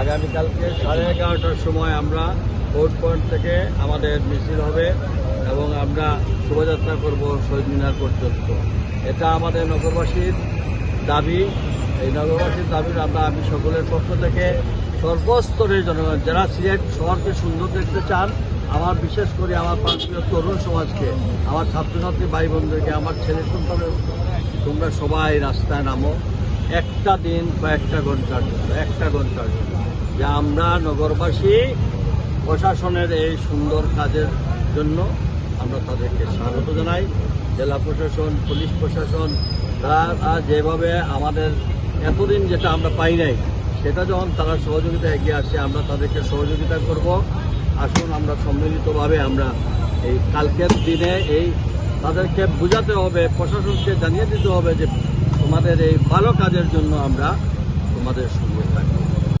আগামীকালকে সাড়ে এগারোটার সময় আমরা ভোট পয়েন্ট থেকে আমাদের মিছিল হবে এবং আমরা শোভাযাত্রা করব শহীদ মিনার পর্যন্ত। এটা আমাদের নগরবাসীর দাবি। এই নগরবাসীর দাবি আমরা আমি সকলের পক্ষ থেকে সর্বস্তরের জনগণ যারা সিলেট শহরকে সুন্দর দেখতে চান, আমার বিশেষ করে আমার প্রান্তীয় তরুণ সমাজকে, আমার ছাত্রছাত্রী ভাই বোনদেরকে, আমার ছেলে সন্তানের তোমরা সবাই রাস্তায় নামো। একটা দিন বা একটা ঘণ্টার জন্য, একটা ঘণ্টার জন্য। যে আমরা নগরবাসী, প্রশাসনের এই সুন্দর কাজের জন্য আমরা তাদেরকে স্বাগত জানাই। জেলা প্রশাসন, পুলিশ প্রশাসন, তারা যেভাবে আমাদের এতদিন যেটা আমরা পাই নাই, সেটা যখন তারা সহযোগিতা এগিয়ে আসছে, আমরা তাদেরকে সহযোগিতা করব। আসুন আমরা সম্মিলিতভাবে আমরা এই কালকের দিনে এই তাদেরকে বোঝাতে হবে, প্রশাসনকে জানিয়ে দিতে হবে যে তোমাদের এই ভালো কাজের জন্য আমরা তোমাদের সঙ্গে থাকব।